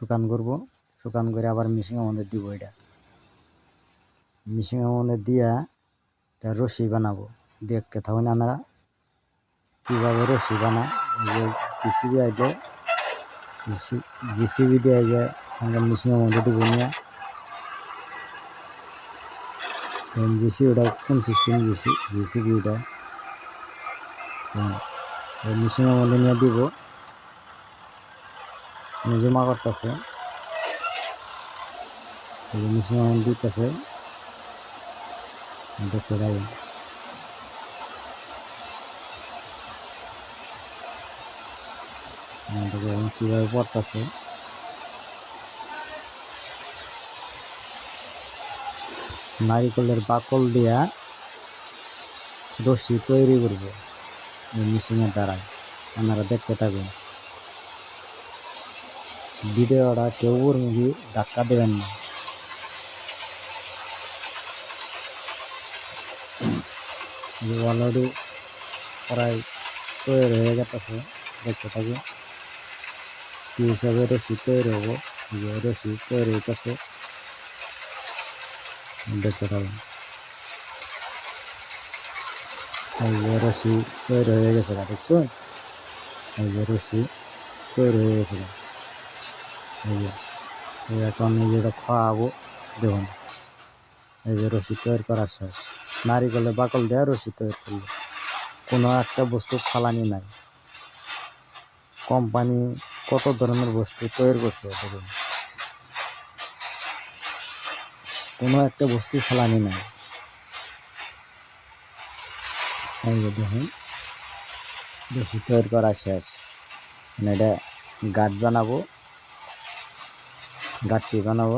শুকান করব। শুকান করে আবার মিশিংয়ের মধ্যে দিব এটা। মিশিংয়ের মধ্যে দিয়া এটা রশি বানাবো। দেখতে থাকুন আপনারা কীভাবে রশি বানায়। যে জিসিবি আইলে জিসিবি দিয়ে যে আমরা মিশিংয়ের মধ্যে দিব নিয়ে। জিসি ওটা কোন সিস্টেম জিসি জিসিবি ওটা? মিশিংয়ের মধ্যে নিয়ে দিব। জমা করতেছে। মধ্যে দিতেছে। দেখতে পাবেন। কীভাবে পড়তেছে। নারিকেলের বাকল দিয়া রশি তৈরি করব এই মেশিনের দ্বারা আপনারা দেখতে থাকুন। ভিডিওটা কেউ মুখে ধাক্কা দেবেন না। অলরেডি প্রায় তৈরি হয়ে গেছে, দেখতে থাকি। কী হিসাবে রশি তৈরি হব? যে রশি তৈরি হইতেছে। দেখতে থাকুন। এই রশি তৈরি হয়ে গেছে দেখছ এই যে রশি তৈরি হয়ে গেছে। এই যে এখন এই খাওয়াবো দেখুন। এই যে রশি তৈরি করা শেষ। নারিকেলের বাকল দেওয়া রশি তৈরি করল। কোনো একটা বস্তু ফালানি নাই। কোম্পানি কত ধরনের বস্তু তৈরি করছে, দেখুন। কোনো একটা বস্তু ফালানি নাই। এই যে দেখুন, রশি তৈরি করা শেষ। মানে এটা গাছ বানাবো গাছটি বানাবো।